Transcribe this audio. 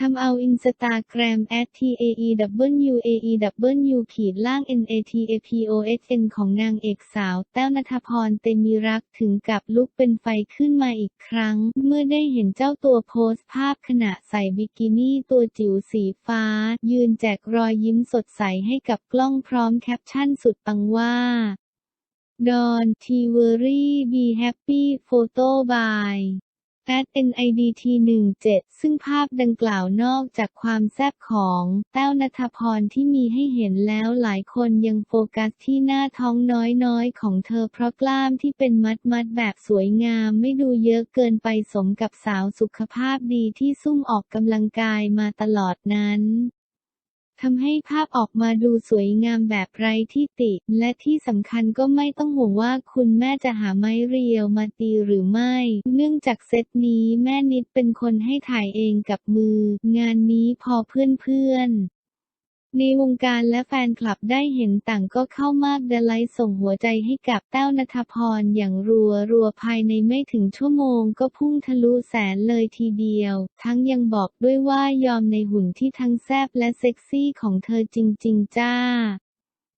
ทำเอาอินสตาแกรม @taewaew ขีดล่าง natapon ของนางเอกสาว แต้วณัฐพรเตมีรักถึงกับลุกเป็นไฟขึ้นมาอีกครั้ง เมื่อได้เห็นเจ้าตัวโพสต์ภาพขณะใส่บิกินี่ตัวจิ๋วสีฟ้า ยืนแจกรอยยิ้มสดใสให้กับกล้องพร้อมแคปชั่นสุดปังว่าดอนทีเวอรี่บีแฮปปี้โฟโต้บาย แอด NIDT17 ซึ่งภาพดังกล่าวนอกจากความแซ่บของแต้วนัทพรที่มีให้เห็นแล้วหลายคนยังโฟกัสที่หน้าท้องน้อยๆ ของเธอเพราะกล้ามที่เป็นมัดๆแบบสวยงามไม่ดูเยอะเกินไปสมกับสาวสุขภาพดีที่ซุ่มออกกำลังกายมาตลอดนั้น ทำให้ภาพออกมาดูสวยงามแบบไร้ที่ติ และที่สำคัญก็ไม่ต้องห่วงว่าคุณแม่จะหาไม้เรียวมาตีหรือไม่ เนื่องจากเซตนี้แม่นิดเป็นคนให้ถ่ายเองกับมือ งานนี้พอเพื่อนๆ ในวงการและแฟนคลับได้เห็นต่างก็เข้ามากดไลค์ส่งหัวใจให้กับแต้วณัฐพรอย่างรัวรัวภายในไม่ถึงชั่วโมงก็พุ่งทะลุแสนเลยทีเดียว ทั้งยังบอกด้วยว่ายอมในหุ่นที่ทั้งแซ่บและเซ็กซี่ของเธอจริง ๆ จ้า